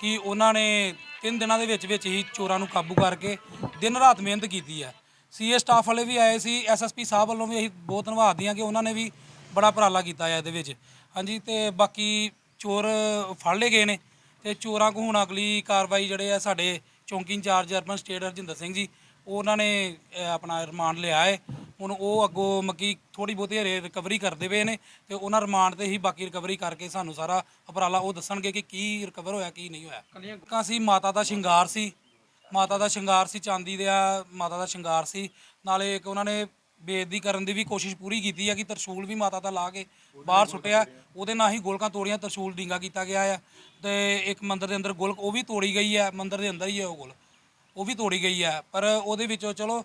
ਕਿ ਉਹਨਾਂ ਨੇ ਤਿੰਨ ਦਿਨਾਂ ਦੇ ਵਿੱਚ ਵਿੱਚ ਹੀ ਚੋਰਾਂ ਨੂੰ ਕਾਬੂ ਕਰਕੇ ਦਿਨ ਰਾਤ ਮਿਹਨਤ ਕੀਤੀ ਆ ਸੀਏ ਸਟਾਫ ਵਾਲੇ ਵੀ ਆਏ ਸੀ ਐਸਐਸਪੀ ਸਾਹਿਬ ਵੱਲੋਂ ਵੀ ਅਸੀਂ ਬਹੁਤ ਧੰਨਵਾਦ ਦੀਆਂ ਕਿ ਉਹਨਾਂ ਨੇ ਵੀ ਬੜਾ ਉਪਰਾਲਾ ਕੀਤਾ ਹੈ ਇਹਦੇ ਵਿੱਚ। ਹਾਂਜੀ ਤੇ ਬਾਕੀ ਚੋਰ ਫੜ ਲਏ ਗਏ ਨੇ ਤੇ ਚੋਰਾਂ ਕੋ ਹੁਣ ਅਗਲੀ ਕਾਰਵਾਈ ਜਿਹੜੇ ਆ ਸਾਡੇ ਚੌਂਕੀ incharge urban estate Harjinder Singh ji ਉਹਨਾਂ ਨੇ ਅਹ, ਆਪਣਾ ਰਿਮਾਂਡ ਲਿਆ ਹੈ। ਹੁਣ ਉਹ ਅੱਗੋਂ ਮੱਕੀ ਥੋੜੀ ਬਹੁਤੀ ਹਰੇ ਰਿਕਵਰੀ ਕਰਦੇ ਪਏ ਨੇ ਤੇ ਉਹਨਾਂ ਰਿਮਾਂਡ ਤੇ ਹੀ ਬਾਕੀ ਰਿਕਵਰੀ ਕਰਕੇ ਸਾਨੂੰ ਸਾਰਾ ਉਪਰਾਲਾ ਉਹ ਦੱਸਣਗੇ ਕਿ ਕੀ ਰਿਕਵਰ ਹੋਇਆ, ਕੀ ਨਹੀਂ ਹੋਇਆ। ਕਲੀਆਂ ਸੀ ਮਾਤਾ ਦਾ ਸ਼ਿੰਗਾਰ ਸੀ, ਮਾਤਾ ਦਾ ਸ਼ਿੰਗਾਰ ਸੀ, ਚਾਂਦੀ ਦਾ ਮਾਤਾ ਦਾ ਸ਼ਿੰਗਾਰ ਸੀ। ਨਾਲੇ ਇੱਕ ਉਹਨਾਂ ਨੇ ਬੇਇੱਜ਼ਤੀ ਕਰਨ ਦੀ ਵੀ ਕੋਸ਼ਿਸ਼ ਪੂਰੀ ਕੀਤੀ ਆ ਕਿ ਤਰਸ਼ੂਲ ਵੀ ਮਾਤਾ ਦਾ ਲਾ ਕੇ ਬਾਹਰ ਸੁੱਟਿਆ। ਉਹਦੇ ਨਾਲ ਹੀ ਗੋਲਕਾਂ ਤੋੜੀਆਂ, ਤਰਸ਼ੂਲ ਡਿੰਗਾ ਕੀਤਾ ਗਿਆ ਆ ਤੇ ਇੱਕ ਮੰਦਰ ਦੇ ਅੰਦਰ ਗੋਲਕ ਉਹ ਵੀ ਤੋੜੀ ਗਈ ਆ, ਮੰਦਰ ਦੇ ਅੰਦਰ ਹੀ ਹੈ ਉਹ ਗੋਲ ਉਹ ਵੀ ਤੋੜੀ ਗਈ ਆ, ਪਰ ਉਹਦੇ ਵਿੱਚੋਂ ਚਲੋ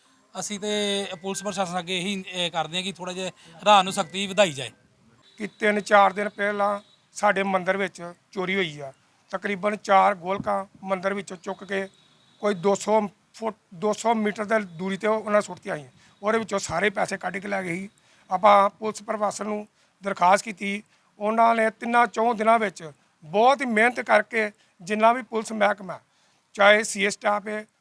ਅਸੀਂ ਤੇ ਪੁਲਿਸ ਪ੍ਰਸ਼ਾਸਨ ਅੱਗੇ ਇਹੀ, ਇਹ ਕਰਦੇ ਹਾਂ ਕਿ ਥੋੜਾ ਜਿਹਾ ਰਾਹ ਨੂੰ ਸਖਤੀ ਵਧਾਈ ਜਾਏ। ਕਿ ਤਿੰਨ ਚਾਰ ਦਿਨ ਪਹਿਲਾਂ ਸਾਡੇ ਮੰਦਿਰ ਵਿੱਚ ਚੋਰੀ ਹੋਈ ਆ। ਤਕਰੀਬਨ ਚਾਰ ਗੋਲਕਾਂ ਮੰਦਿਰ ਵਿੱਚੋਂ ਚੁੱਕ ਕੇ ਕੋਈ 200 ਫੁੱਟ 200 ਮੀਟਰ ਦੀ ਦੂਰੀ ਤੇ ਉਹਨਾਂ ਸੁੱਟਤੀਆਂ ਸੀ ਉਹਦੇ ਵਿੱਚੋਂ ਸਾਰੇ ਪੈਸੇ ਕੱਢ ਕੇ ਲੈ ਗਏ ਸੀ। ਆਪਾਂ ਪੁਲਿਸ ਪ੍ਰਸ਼ਾਸਨ ਨੂੰ ਦਰਖਾਸਤ ਕੀਤੀ। ਉਹਨਾਂ ਨੇ ਤਿੰਨਾਂ ਚੌਂ ਦਿਨਾਂ ਵਿੱਚ ਬਹੁਤ ਹੀ ਮਿਹਨਤ ਕਰਕੇ ਜਿੰਨਾ ਵੀ ਪੁਲਿਸ ਮਹਿਕਮਾ, ਚਾਹੇ ਸੀਏ ਸਟਾਫ ਹੈ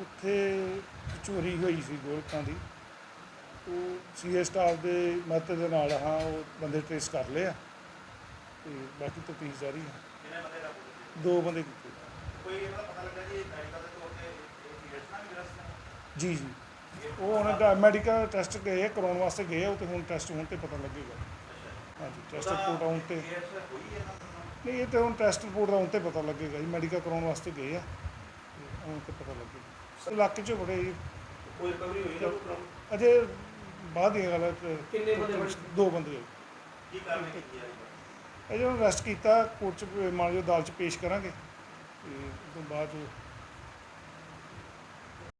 ਉੱਥੇ ਚੋਰੀ ਹੋਈ ਸੀ ਗੋਲਕਾਂ ਦੀ। ਉਹ ਸੀਏ ਸਟਾਫ ਦੇ ਮਦਦ ਦੇ ਨਾਲ ਹਾਂ ਉਹ ਬੰਦੇ ਟ੍ਰੇਸ ਕਰ ਲਏ ਆ ਤੇ ਬਾਕੀ ਤਫਤੀਸ਼ ਜਾਰੀ ਹੈ ਦੋ ਬੰਦੇ ਕੀਤੇ। ਕੋਈ ਇਹਦਾ ਪਤਾ ਲੱਗਾ ਜੀ ਜੀ ਜੀ। ਉਹ ਉਹਨਾਂ ਦਾ ਮੈਡੀਕਲ ਟੈਸਟ ਗਏ ਕਰਾਉਣ ਵਾਸਤੇ ਗਏ ਆ, ਉਹ ਤੇ ਹੁਣ ਟੈਸਟ ਹੋਣ ਤੇ ਪਤਾ ਲੱਗੇਗਾ। ਹਾਂਜੀ ਟੈਸਟ ਰਿਪੋਰਟ ਆਉਣ ਤੇ। ਨਹੀਂ ਇਹ ਤੇ ਹੁਣ ਟੈਸਟ ਰਿਪੋਰਟ ਆਉਣ ਤੇ ਪਤਾ ਲੱਗੇਗਾ ਜੀ ਮੈਡੀਕਲ ਕਰਾਉਣ ਵਾਸਤੇ ਗਏ ਆ। ਤੇ ਆਉਣ ਤੇ ਪਤਾ ਲੱਗੇਗਾ। ਇਲਾਕੇ 'ਚ ਬੜੇ ਕੋਈ ਰਿਕਵਰੀ ਹੋਈ ਅਜੇ ਬਾਅਦ ਦੀਆਂ ਗੱਲਾਂ ਕਿੰਨੇ ਬੰਦੇ ਦੋ ਬੰਦੇ ਕੀ ਕਾਰਵਾਈ ਕੀਤੀ ਹੈ? ਅਜੇ ਅਰੈਸਟ ਕੀਤਾ ਕੋਰਟ 'ਚ ਮਾਨਜੋ ਅਦਾਲਤ 'ਚ ਪੇਸ਼ ਕਰਾਂਗੇ। ਤੇ ਉਸ ਤੋਂ ਬਾਅਦ 'ਚ